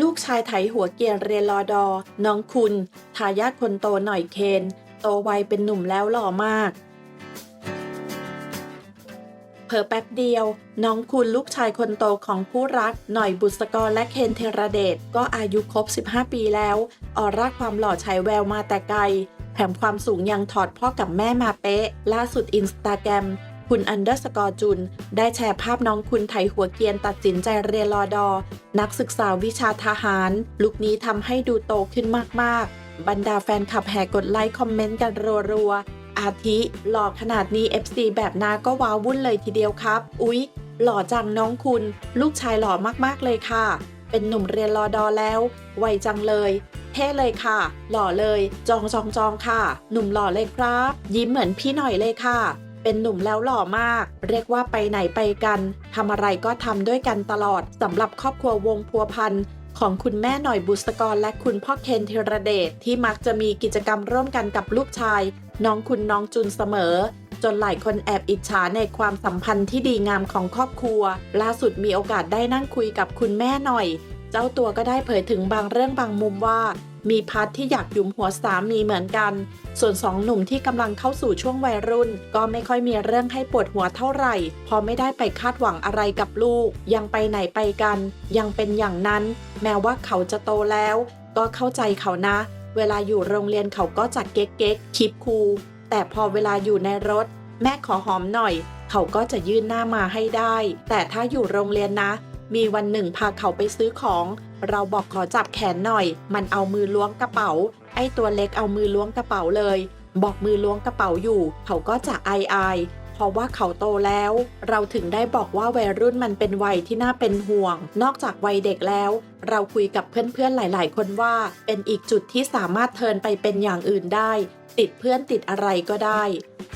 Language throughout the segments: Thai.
ลูกชายไถหัวเกียนเรียนรอดอ น้องคุณ ทายาทคนโตหน่อยเคน โตไวเป็นหนุ่มแล้วหล่อมาก เผอแป๊บเดียว น้องคุณลูกชายคนโตของผู้รัก หน่อยบุษกรและเคนเทระเดชก็อายุครบ 15 ปีแล้ว ออร่าความหล่อฉายแววมาแต่ไกลแถมความสูงยังถอดพ่อกับแม่มาเป๊ะ ล่าสุดอินสตาแกรม คุณอันเดอร์สกอร์จุน ได้แชร์ภาพน้องคุณไถหัวเกียนตัดสินใจเรียนรอดอ นักศึกษาวิชาทหาร ลุคนี้ทำให้ดูโตขึ้นมาก ๆ บรรดาแฟนคลับแห่กดไลค์คอมเมนต์กันรัว ๆ อาทิ หล่อขนาดนี้ FC แบบนาก็ว้าวุ่นเลยทีเดียวครับ อุ๊ย หล่อจังน้องคุณ ลูกชายหล่อมากๆเลยค่ะ เป็นหนุ่มเรียนรอดอแล้วไวจังเลยเท่เลยค่ะ หล่อเลย จองจองจองค่ะ หนุ่มหล่อเลยครับ ยิ้มเหมือนพี่หน่อยเลยค่ะ เป็นหนุ่มแล้วหล่อมาก เรียกว่าไปไหนไปกันทำอะไรก็ทำด้วยกันตลอดสำหรับครอบครัววงพัวพันธ์ของคุณแม่หน่อยบุษกรและคุณพ่อเคนธีระเดชที่มักจะมีกิจกรรมร่วมกันกับลูกชาย น้องคุณน้องจุนเสมอ จนหลายคนแอบอิจฉาในความสัมพันธ์ที่ดีงามของครอบครัว ล่าสุดมีโอกาสได้นั่งคุยกับคุณแม่หน่อย เจ้าตัวก็ได้เผยถึงบางเรื่องบางมุมว่า มีพัทที่อยากหยุมหัวสามีเหมือนกัน ส่วนสองหนุ่มที่กำลังเข้าสู่ช่วงวัยรุ่น ก็ไม่ค่อยมีเรื่องให้ปวดหัวเท่าไหร่เพอไม่ได้ไปคาดหวังอะไรกับลูก ยังไปไหนไปกัน ยังเป็นอย่างนั้น แม้ว่าเขาจะโตแล้ว ก็เข้าใจเขานะ เวลาอยู่โรงเรียนเขาก็จัดเก๊กเก๊กคิปคูแต่พอเวลาอยู่ในรถ แม่ขอหอมหน่อย เขาก็จะยื่นหน้ามาให้ได้ แต่ถ้าอยู่โรงเรียนนะ มีวันหนึ่งพาเขาไปซื้อของ เราบอกขอจับแขนหน่อย มันเอามือล้วงกระเป๋า ไอ้ตัวเล็กเอามือล้วงกระเป๋าเลย บอกมือล้วงกระเป๋าอยู่ เขาก็จะอายอาย เพราะว่าเขาโตแล้ว เราถึงได้บอกว่าวัยรุ่นมันเป็นวัยที่น่าเป็นห่วง นอกจากวัยเด็กแล้ว เราคุยกับเพื่อนๆหลาย ๆ คนว่า เป็นอีกจุดที่สามารถเทินไปเป็นอย่างอื่นได้ ติดเพื่อนติดอะไรก็ได้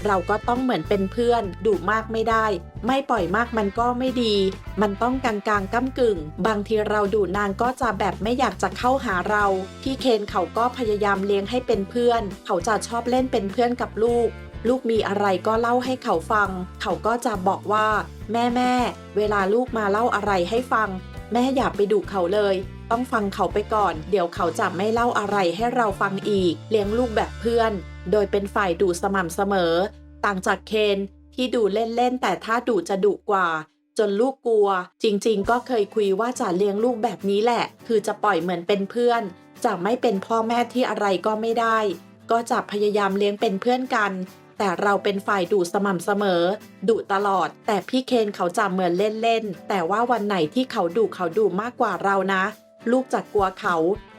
เราก็ต้องเหมือนเป็นเพื่อนดุมากไม่ได้ ไม่ปล่อยมากมันก็ไม่ดี มันต้องกลางกลางๆก้ากึ่ง บางทีเราดุนางก็จะแบบไม่อยากจะเข้าหาเรา พี่เคนเขาก็พยายามเลี้ยงให้เป็นเพื่อน เขาจะชอบเล่นเป็นเพื่อนกับลูก ลูกมีอะไรก็เล่าให้เขาฟัง เขาก็จะบอกว่า แม่แม่ เวลาลูกมาเล่าอะไรให้ฟัง แม่อย่าไปดุเขาเลย ต้องฟังเขาไปก่อน เดี๋ยวเขาจะไม่เล่าอะไรให้เราฟังอีก เลี้ยงลูกแบบเพื่อน โดยเป็นฝ่ายดุสม่ำเสมอ ต่างจากเคนที่ดูเล่นๆแต่ถ้าดุจะดุกว่า จนลูกกลัว จริงๆ ก็เคยคุยว่าจะเลี้ยงลูกแบบนี้แหละ คือจะปล่อยเหมือนเป็นเพื่อน จะไม่เป็นพ่อแม่ที่อะไรก็ไม่ได้ ก็จะพยายามเลี้ยงเป็นเพื่อนกัน แต่เราเป็นฝ่ายดุสม่ำเสมอ ดุตลอด แต่พี่เคนเขาจะเหมือนเล่นๆ แต่ว่าวันไหนที่เขาดุเขาดุมากกว่าเรานะ ลูกจะกลัวเขา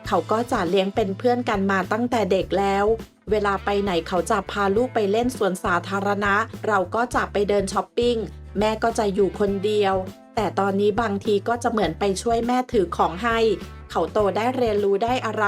เขาก็จะเลี้ยงเป็นเพื่อนกันมาตั้งแต่เด็กแล้ว เวลาไปไหนเขาจะพาลูกไปเล่นสวนสาธารณะ เราก็จะไปเดินช้อปปิ้ง แม่ก็จะอยู่คนเดียว แต่ตอนนี้บางทีก็จะเหมือนไปช่วยแม่ถือของให้ เขาโตได้เรียนรู้ได้อะไร